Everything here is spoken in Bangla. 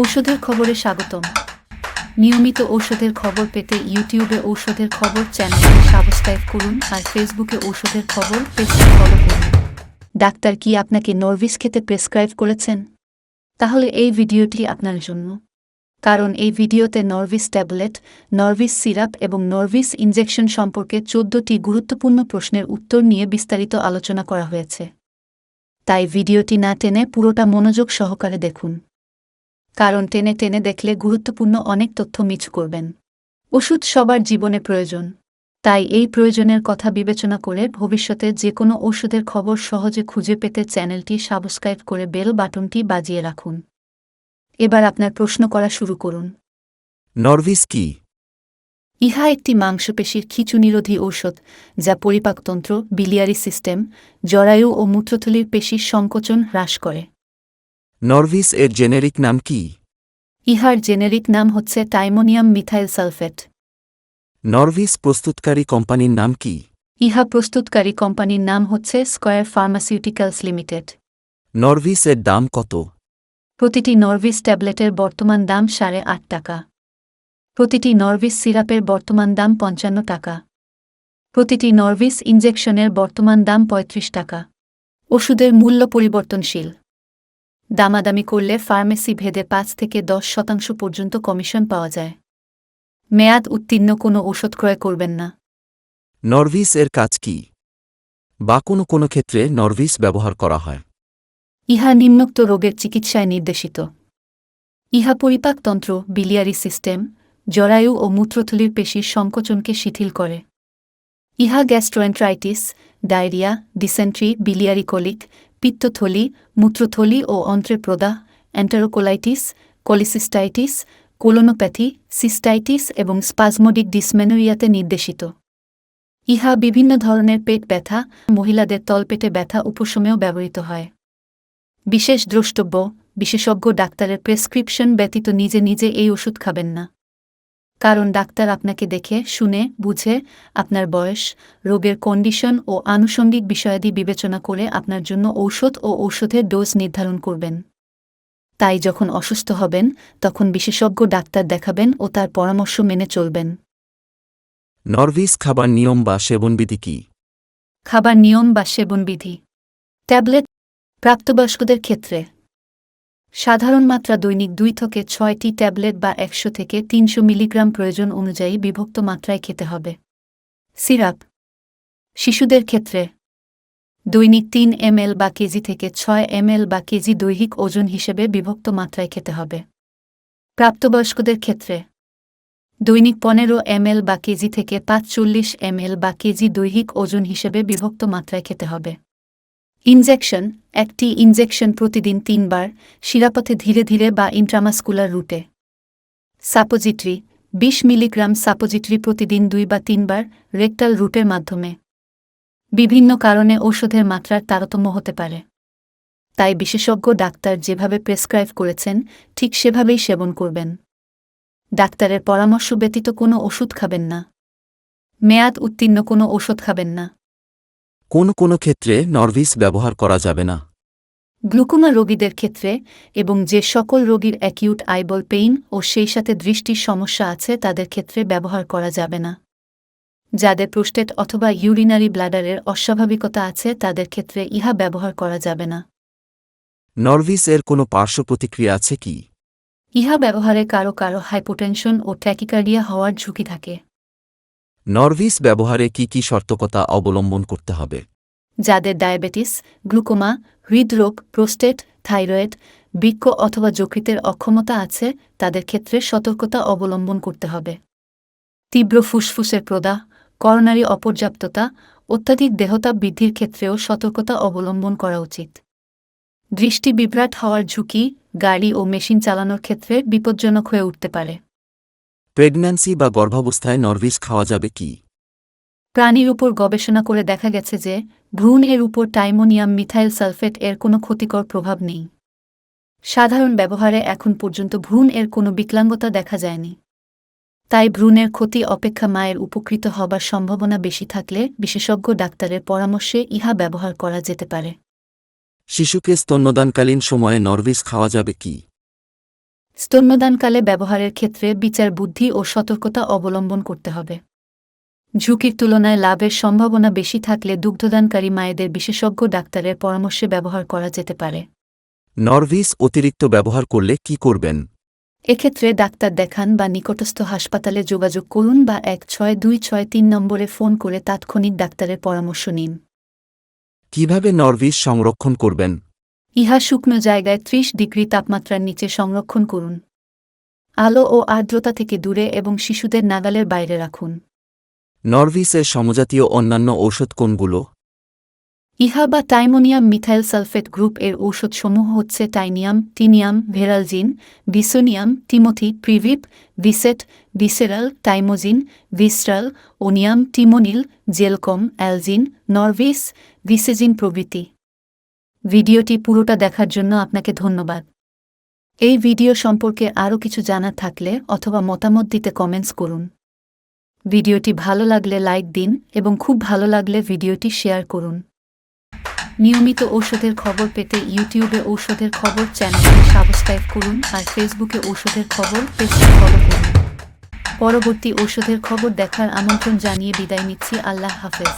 ঔষধের খবরে স্বাগতম। নিয়মিত ঔষধের খবর পেতে ইউটিউবে ঔষধের খবর চ্যানেলটি সাবস্ক্রাইব করুন আর ফেসবুকে ঔষধের খবর পেজটি ফলো করুন। ডাক্তার কি আপনাকে নরভিস খেতে প্রেসক্রাইব করেছেন? তাহলে এই ভিডিওটি আপনার জন্য। কারণ এই ভিডিওতে নরভিস ট্যাবলেট, নরভিস সিরাপ এবং নরভিস ইনজেকশন সম্পর্কে চোদ্দটি গুরুত্বপূর্ণ প্রশ্নের উত্তর নিয়ে বিস্তারিত আলোচনা করা হয়েছে। তাই ভিডিওটি না টেনে পুরোটা মনোযোগ সহকারে দেখুন। কারণ টেনে টেনে দেখলে গুরুত্বপূর্ণ অনেক তথ্য মিছ করবেন। ওষুধ সবার জীবনে প্রয়োজন। তাই এই প্রয়োজনের কথা বিবেচনা করে ভবিষ্যতে যে কোনো ওষুধের খবর সহজে খুঁজে পেতে চ্যানেলটি সাবস্ক্রাইব করে বেল বাটনটি বাজিয়ে রাখুন। এবার আপনার প্রশ্ন করা শুরু করুন। নরভিস কি? ইহা একটি মাংসপেশির খিচুনিরোধী ঔষধ যা পরিপাকতন্ত্র বিলিয়ারি সিস্টেম জরায়ু ও মূত্রথলির পেশির সংকোচন হ্রাস করে। নরভিস এর জেনেরিক নাম কি? ইহার জেনেরিক নাম হচ্ছে টাইমোনিয়াম মিথাইল সালফেট নরভিস প্রস্তুতকারী কোম্পানির নাম কি? ইহা প্রস্তুতকারী কোম্পানির নাম হচ্ছে স্কয়ার ফার্মাসিউটিক্যালস লিমিটেড নরভিস এর দাম কত? প্রতিটি নরভিস ট্যাবলেটের বর্তমান দাম সাড়ে আট টাকা। প্রতিটি নরভিস সিরাপের বর্তমান দাম পঞ্চান্ন টাকা। প্রতিটি নরভিস ইঞ্জেকশনের বর্তমান দাম পঁয়ত্রিশ টাকা। ওষুধের মূল্য পরিবর্তনশীল। দামাদামি করলে ফার্মেসি ভেদে পাঁচ থেকে দশ শতাংশ পর্যন্ত কমিশন পাওয়া যায়। মেয়াদ উত্তীর্ণ কোনো ওষুধ ক্রয় করবেন না। নরভিস এর কাজ কি? বা কোনো কোনো ক্ষেত্রে নরভিস ব্যবহার করা হয়। ইহা নিম্নোক্ত রোগের চিকিৎসায় নির্দেশিত। ইহা পরিপাকতন্ত্র বিলিয়ারি সিস্টেম জরায়ু ও মূত্রথলির পেশির সংকোচনকে শিথিল করে। ইহা gastroenteritis diarrhoea dysentery biliary colic পিত্তথলি, মূত্রথলি ও অন্ত্রের প্রদাহ অ্যান্টারোকোলাইটিস, কলিসিস্টাইটিস, কোলোনোপ্যাথি, সিস্টাইটিস এবং স্পাজমোডিক ডিসমেনোরিয়াতে নির্দেশিত। ইহা বিভিন্ন ধরনের পেট ব্যথা, মহিলাদের তলপেটে ব্যথা উপশমেও ব্যবহৃত হয়। বিশেষ দ্রষ্টব্য, বিশেষজ্ঞ ডাক্তারের প্রেসক্রিপশন ব্যতীত নিজে নিজে এই ওষুধ খাবেন না। কারণ ডাক্তার আপনাকে দেখে শুনে বুঝে আপনার বয়স রোগের কন্ডিশন ও আনুষঙ্গিক বিষয়াদি বিবেচনা করে আপনার জন্য ঔষধ ও ঔষধের ডোজ নির্ধারণ করবেন। তাই যখন অসুস্থ হবেন তখন বিশেষজ্ঞ ডাক্তার দেখাবেন ও তার পরামর্শ মেনে চলবেন। নরভিস খাবার নিয়ম বা সেবনবিধি কি? খাবার নিয়ম বা সেবনবিধি ট্যাবলেট প্রাপ্তবয়স্কদের ক্ষেত্রে সাধারণ মাত্রা দৈনিক দুই থেকে ছয়টি ট্যাবলেট বা একশো থেকে তিনশো মিলিগ্রাম প্রয়োজন অনুযায়ী বিভক্ত মাত্রায় খেতে হবে। সিরাপ। শিশুদের ক্ষেত্রে। দৈনিক তিন এমএল বা কেজি থেকে ছয় এমএল বা কেজি দৈহিক ওজন হিসেবে বিভক্ত মাত্রায় খেতে হবে। প্রাপ্তবয়স্কদের ক্ষেত্রে। দৈনিক পনেরো এমএল বা কেজি থেকে পাঁচচল্লিশ এমএল বা কেজি দৈহিক ওজন হিসেবে বিভক্ত মাত্রায় খেতে হবে। ইনজেকশন, একটি ইনজেকশন প্রতিদিন তিনবার, শিরাপথে ধীরে ধীরে বা ইন্ট্রামাস্কুলার রুটে। সাপোজিটরি, বিশ মিলিগ্রাম সাপোজিটরি প্রতিদিন দুই বা তিনবার রেকটাল রুটের মাধ্যমে। বিভিন্ন কারণে ঔষধের মাত্রার তারতম্য হতে পারে। তাই বিশেষজ্ঞ ডাক্তার যেভাবে প্রেসক্রাইব করেছেন, ঠিক সেভাবেই সেবন করবেন। ডাক্তারের পরামর্শ ব্যতীত কোনো ওষুধ খাবেন না। মেয়াদ উত্তীর্ণ কোনো ওষুধ খাবেন না। কোন কোন ক্ষেত্রে নরভিস ব্যবহার করা যাবে না। গ্লুকোমা রোগীদের ক্ষেত্রে এবং যে সকল রোগীর অ্যাকিউট আইবল পেইন ও সেই সাথে দৃষ্টির সমস্যা আছে তাদের ক্ষেত্রে ব্যবহার করা যাবে না। যাদের প্রোস্টেট অথবা ইউরিনারি ব্লাডারের অস্বাভাবিকতা আছে তাদের ক্ষেত্রে ইহা ব্যবহার করা যাবে না। নরভিস এর কোনো পার্শ্ব প্রতিক্রিয়া আছে কি? ইহা ব্যবহারে কারও কারও হাইপোটেনশন ও ট্যাকিকার্ডিয়া হওয়ার ঝুঁকি থাকে। নরভিস ব্যবহারে কি কি সতর্কতা অবলম্বন করতে হবে? যাদের ডায়াবেটিস, গ্লুকোমা, হৃদরোগ, প্রোস্টেট, থাইরয়েড, বৃক্ক অথবা যকৃতের অক্ষমতা আছে, তাদের ক্ষেত্রে সতর্কতা অবলম্বন করতে হবে। তীব্র ফুসফুসের প্রদাহ, করোনারি অপর্যাপ্ততা, অত্যাধিক দেহতা বৃদ্ধির ক্ষেত্রেও সতর্কতা অবলম্বন করা উচিত। দৃষ্টি বিভ্রাট হওয়ার ঝুঁকি গাড়ি ও মেশিন চালানোর ক্ষেত্রে বিপজ্জনক হয়ে উঠতে পারে। প্রেগন্যান্সি বা গর্ভাবস্থায় নরভিস খাওয়া যাবে কি? প্রাণীর উপর গবেষণা করে দেখা গেছে যে ভ্রূণ এর উপর টাইমোনিয়াম মিথাইল সালফেট এর কোনো ক্ষতিকর প্রভাব নেই। সাধারণ ব্যবহারে এখন পর্যন্ত ভ্রূণ এর কোনো বিকলাঙ্গতা দেখা যায়নি। তাই ভ্রূণের ক্ষতি অপেক্ষা মায়ের উপকৃত হবার সম্ভাবনা বেশি থাকলে বিশেষজ্ঞ ডাক্তারের পরামর্শে ইহা ব্যবহার করা যেতে পারে। শিশুকে স্তন্যদানকালীন সময়ে নরভিস খাওয়া যাবে কি? স্তন্যদানকালে ব্যবহারের ক্ষেত্রে বিচার বুদ্ধি ও সতর্কতা অবলম্বন করতে হবে। ঝুঁকির তুলনায় লাভের সম্ভাবনা বেশি থাকলে দুগ্ধদানকারী মায়েদের বিশেষজ্ঞ ডাক্তারের পরামর্শে ব্যবহার করা যেতে পারে। নরভিস অতিরিক্ত ব্যবহার করলে কি করবেন? এক্ষেত্রে ডাক্তার দেখান বা নিকটস্থ হাসপাতালে যোগাযোগ করুন বা এক ছয় দুই ছয় তিন নম্বরে ফোন করে তাৎক্ষণিক ডাক্তারের পরামর্শ নিন। কীভাবে নরভিস সংরক্ষণ করবেন? ইহা শুকনো জায়গায় ত্রিশ ডিগ্রি তাপমাত্রার নিচে সংরক্ষণ করুন। আলো ও আর্দ্রতা থেকে দূরে এবং শিশুদের নাগালের বাইরে রাখুন। নরভিসের সমজাতীয় অন্যান্য ঔষধ কোনগুলো? ইহা বা টাইমোনিয়াম মিথাইল সালফেট গ্রুপ এর ঔষধসমূহ হচ্ছে টাইনিয়াম টিনিয়াম ভেরালজিন বিসোনিয়াম টিমোথি প্রিভিপ ভিসেট ভিসেরাল টাইমোজিন ভিস্ট্রাল ওনিয়াম টিমোনিল জেলকম অ্যালজিন নরভিস ভিসেজিন প্রভৃতি। ভিডিওটি পুরোটা দেখার জন্য আপনাকে ধন্যবাদ। এই ভিডিও সম্পর্কে আরও কিছু জানা থাকলে অথবা মতামত দিতে কমেন্টস করুন। ভিডিওটি ভালো লাগলে লাইক দিন এবং খুব ভালো লাগলে ভিডিওটি শেয়ার করুন। নিয়মিত ঔষধের খবর পেতে ইউটিউবে ঔষধের খবর চ্যানেলটি সাবস্ক্রাইব করুন আর ফেসবুকে ঔষধের খবর পেজটি ফলো করুন পরবর্তী ঔষধের খবর দেখার আমন্ত্রণ জানিয়ে বিদায় নিচ্ছি। আল্লাহ হাফেজ।